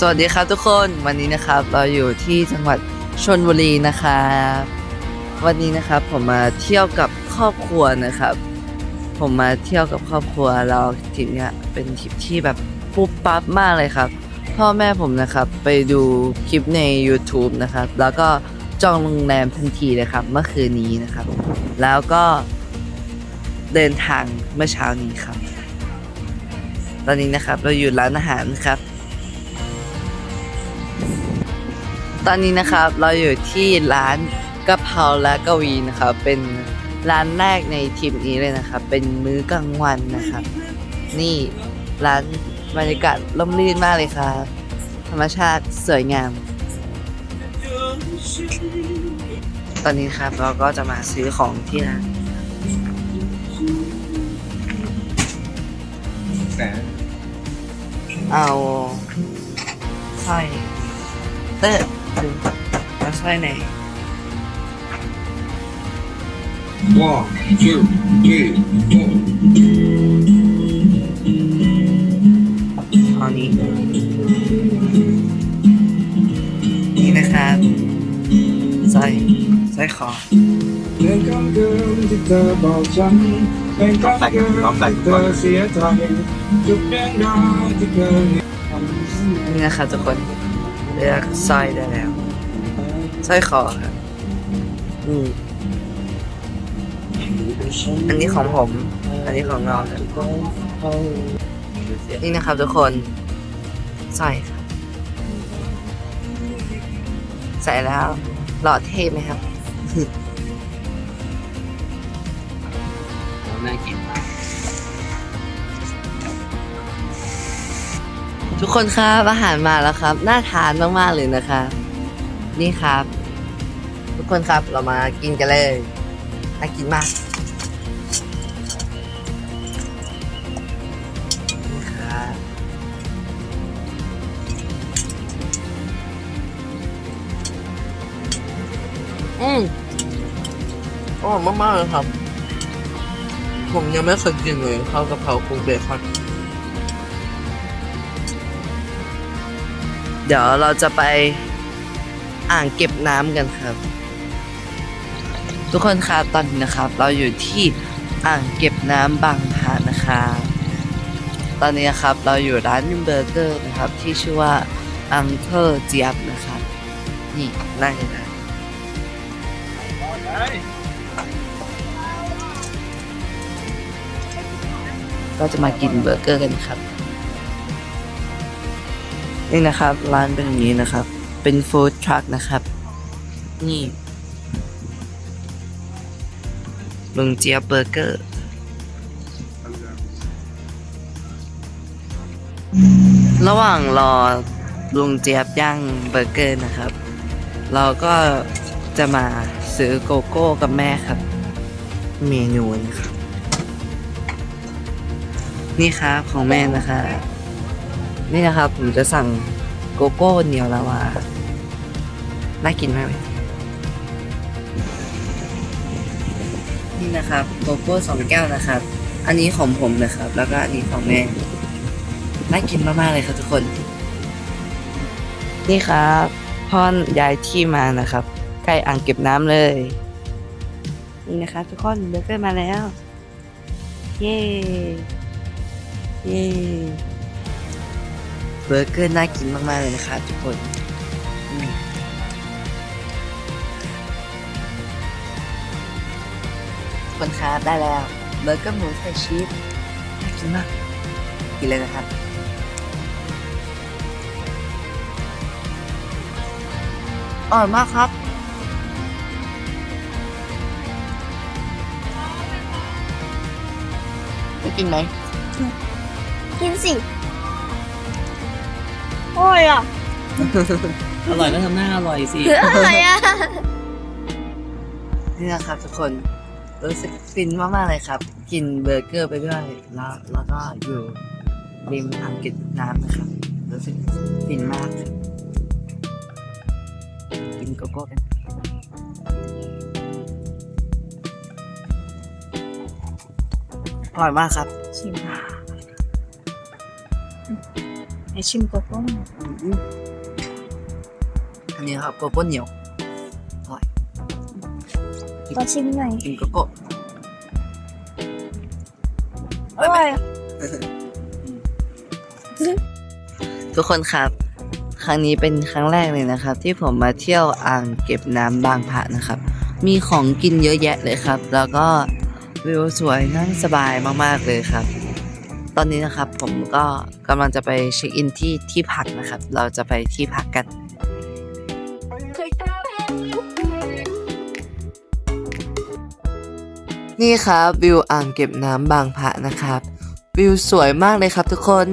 สวัสดีครับทุกคนวันนี้นะครับเราอยู่ที่จังหวัดชนบุรีนะครับวันนี้นะครับผมมาเที่ยวกับครอบครัวนะครับ ผมมาเที่ยวกับครอบครัวเราทริปเนี้ยเป็นทริปที่แบบปุ๊บปั๊บมากเลยครับ พ่อแม่ผมนะครับไปดูคลิปใน YouTube นะครับ แล้วก็จองโรงแรมทันทีเลยครับเมื่อคืนนี้นะครับ แล้วก็เดินทางเมื่อเช้านี้ครับ ตอนนี้นะครับเราอยู่ร้านอาหารครับ ตอนนี้นะครับเราอยู่ที่ร้านกะเพราและกวีนะครับ เป็นร้านแรกในทริปนี้เลยนะครับ เป็นมื้อกลางวันนะครับ นี่ร้านบรรยากาศร่มรื่นมากเลยครับ ธรรมชาติสวยงาม ตอนนี้ครับเราก็จะมาซื้อของที่ร้านแต่เอาสร้อยเตอร์ ถึงเอาสร้อยไหนว่าชื่อที่โตเอานี้นี่นะครับสร้อยสร้อยคอเป็นคำเดิมที่เธอบอกฉันเป็นคำเดิมที่เธอเสียใจทุกเรื่องราวที่เคยนี่นะครับทุกคน เลือกสร้อยได้แล้วสร้อยคอครับอืมอันนี้ของผม อันนี้ของเราครับนี่นะครับทุกคนสร้อยครับใส่แล้ว หล่อเท่ไหมครับน่ากิน ทุกคนครับอาหารมาแล้วครับ น่าทานมากๆเลยนะคะ นี่ครับ ทุกคนครับเรามากินกันเลยน่ากินมากนี่ครับอืมอร่อยมากๆเลยครับ ผมยังไม่เคยกินเลยข้าวกะเพราคลุกเบคอน เดี๋ยวเราจะไปอ่างเก็บน้ำกันครับ ทุกคนครับตอนนี้นะครับ เราอยู่ที่อ่างเก็บน้ำบางพระนะครับตอนนี้นะครับเราอยู่ร้านเบอร์เกอร์นะครับ ที่ชื่อว่าอังเ e อร์เจี๊ยบนะครับนี่นั่งนะก็จะมากินเบอร์เกอร์กันครับ นี่นะครับร้านเป็นอย่างนี้นะครับ เป็นฟู้ดทรัคนะครับ นี่ลุงเจี๊ยบเบอร์เกอร์ระหว่างรอลุงเจี๊ยบย่างเบอร์เกอร์นะครับ เราก็จะมาซื้อโกโก้กับแม่ครับ เมนูนี้ครับ นี่ครับของแม่นะคะ นี่นะครับผมจะสั่งโกโก้เหนียวลาวา น่ากินมากเลย นี่นะครับโกโก้สองแก้วนะครับ อันนี้ของผมนะครับ แล้วก็อันนี้ของแม่ น่ากินมากๆเลยครับทุกคน นี่ครับพ่อนย้ายที่มานะครับ ใกล้อ่างเก็บน้ำเลย นี่นะครับ ทุกคนเบอร์เกอร์มาแล้ว เย้ เย้ เบอร์เกอร์น่ากินมากๆเลยนะครับทุกคนคนครับได้แล้วเบอร์เกอร์หมูใส่ชีสน่ากินมาก กินเลยนะครับอร่อยมากครับจะกินไหม กินสิ โอ้ยอะอร่อยก็ทำหน้าอร่อยสิอะไรอะนี่นะครับทุกคนรู้สึกฟินมากๆเลยครับ กินเบอร์เกอร์ไปด้วยแล้วแล้วก็อยู่ริมอ่างเก็บน้ำนะครับรู้สึกฟินมากครับกินโกโก้กันอร่อยมากครับชิม ไอชิมโกโก้อันนี้ครับโกโก้เหนียวอร่อยขอชิมหน่อยกินโกโก้อร่อยอะทุกคนครับ ครั้งนี้เป็นครั้งแรกเลยนะครับ ที่ผมมาเที่ยวอ่างเก็บน้ำบางพระนะครับ มีของกินเยอะแยะเลยครับ แล้วก็วิวสวยนั่งสบายมากๆเลยครับ ตอนนี้นะครับผมก็กำลังจะไปเช็คอินที่ที่พักนะครับ เราจะไปที่พักกันนี่ครับวิวอ่างเก็บน้ำบางพระนะครับ วิวสวยมากเลยครับทุกคน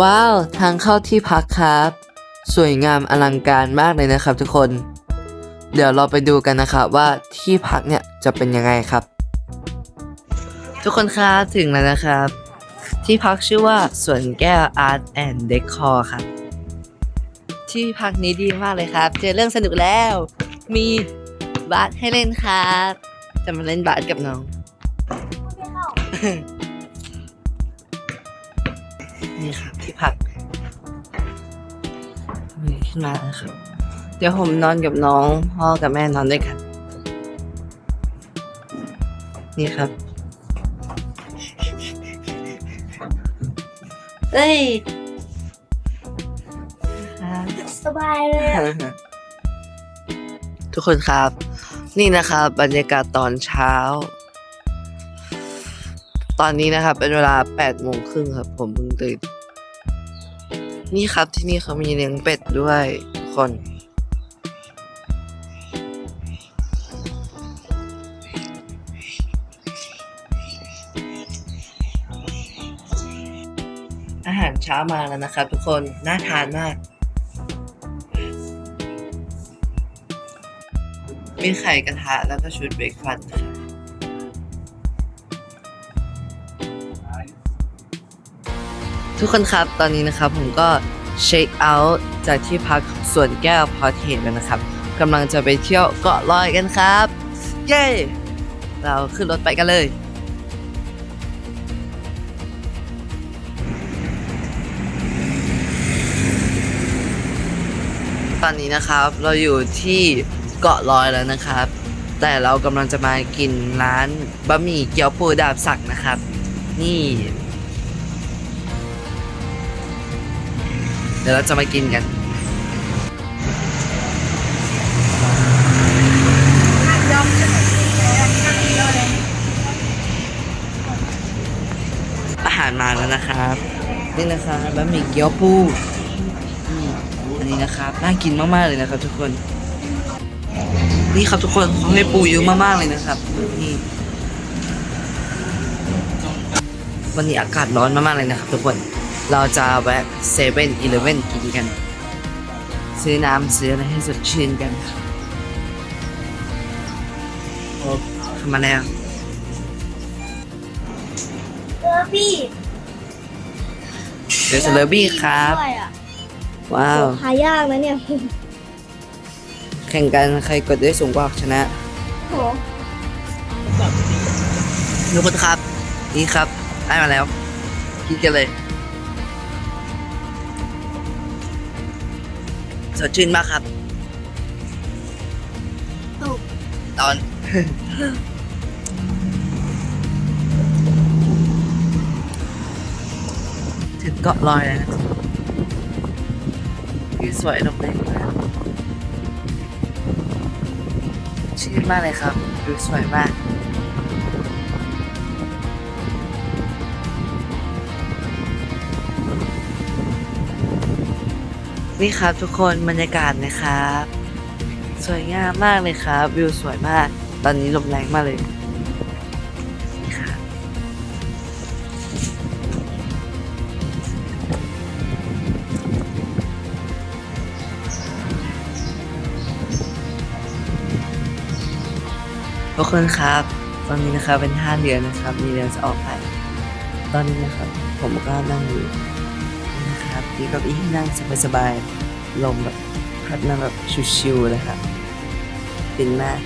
ว้าว ทางเข้าที่พักครับ สวยงามอลังการมากเลยนะครับทุกคน เดี๋ยวเราไปดูกันนะครับว่าที่พักเนี่ยจะเป็นยังไงครับ ทุกคนครับถึงแล้วนะครับ ที่พักชื่อว่าสวนแก้ว Art and Decor คอร์ครับที่พักนี้ดีมากเลยครับ เจอเรื่องสนุกแล้ว มีบาสให้เล่นครับ จะมาเล่นบาสกับน้อง นี่ครับที่พัก ขึ้นมาแล้วครับ เดี๋ยวผมนอนกับน้องพ่อกับแม่นอนด้วยกัน นี่ครับ เอ้ยครับสบายเลยอะทุกคนครับ นี่นะครับบรรยากาศตอนเช้า ตอนนี้นะครับ เป็นเวลา8โมงครึ่งครับ ผมเพิ่งตื่น นี่ครับที่นี่เขามีเลี้ยงเป็ดด้วยทุกคน อาหารเช้ามาแล้วนะครับทุกคน น่าทานมาก มีไข่กระทะแล้วก็ชุดเบรกฟาสต์ ทุกคนครับตอนนี้นะครับผมก็เช็คเอาท์จากที่พักสวนแก้วพอเทนแล้วนะครับกำลังจะไปเที่ยวเกาะลอยกันครับ เย้ เราขึ้นรถไปกันเลย ตอนนี้นะครับเราอยู่ที่เกาะลอยแล้วนะครับ แต่เรากำลังจะมากินร้านบะหมี่เกี๊ยวปูดาบสักนะครับ นี่ เดี๋ยวเราจะมากินกัน อาหารมาแล้วนะครับ นี่นะครับบะหมี่เกี๊ยวปูอันนี้นะครับ น่ากินมาก ๆ เลยนะครับทุกคน นี่ครับทุกคนเขาให้ปูเยอะมาก ๆ เลยนะครับ นี่วันนี้อากาศร้อนมากๆเลยนะครับทุกคน เราจะแวะเซเว่นอีเลฟเว่นกินกัน ซื้อน้ำซื้ออะไรให้สดชื่นกันโอ้ทำมาแล้วเออพี่เดี๋ยวเซเลอบี้ครับ ด้วยอะว้าว หายากนะเนี่ย แข่งกันใครกดได้สูงกว่าชนะ โหทุกคนครับ นี่ครับ ได้มาแล้วกินกันเลย สดชื่นมากครับถูกตอน ถึงเกาะลอยแล้วนะครับวิวสวยลงเลยมากชื่นมากเลยครับวิวสวยมาก นี่ครับทุกคนบรรยากาศนะครับ สวยงามมากเลยครับ วิวสวยมาก ตอนนี้ลมแรงมากเลยทุกคนครับ ตอนนี้นะครับเป็นท่าเรือนะครับ มีเรือจะออกไป ตอนนี้นะครับ ผมก็นั่งอยู่ กี้ก้าอี้นั่งสบายๆลมแบบพัดมาแบบชิวๆเลยครับฟินมาก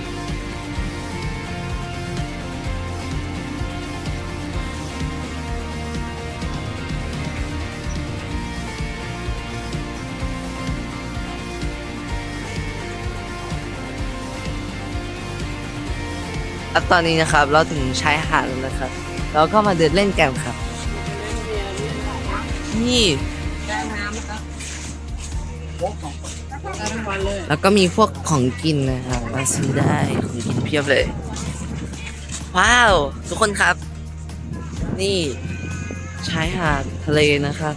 ครับตอนนี้นะครับเราถึงชายหาดแล้วนะครับ เราก็มาเดินเล่นกันครับ นี่ แล้วก็มีพวกของกินนะครับมาซื้อได้ของกินเพียบเลย ว้าว ทุกคนครับ นี่ชายหาดทะเลนะครับ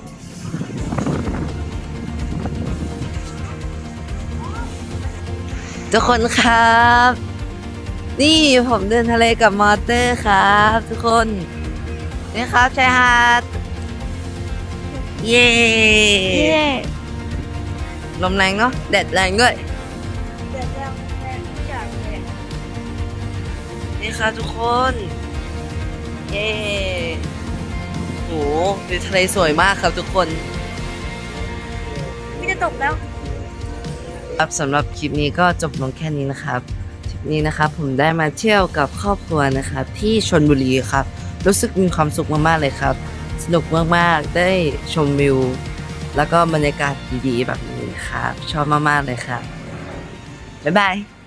ทุกคนครับ นี่ผมเดินทะเลกับมอเตอร์ครับ ทุกคนนี่ครับชายหาด เย้เย้ ลมแรงเนาะแดดแรงด้วยเดี๋ยวจะแม่ทุกอย่างเลยนี่ครับทุกคน เย้โหดูทะเลสวยมากครับทุกคนไม่จะตกแล้ว ครับสำหรับคลิปนี้ก็จบลงแค่นี้นะครับคลิปนี้นะครับผมได้มาเที่ยวกับครอบครัวนะครับที่ชนบุรีครับ รู้สึกมีความสุขมากๆเลยครับ สนุกมากๆได้ชมวิว แล้วก็บรรยากาศดีๆแบบนี้ครับ ชอบมากๆเลยครับบ๊ายบาย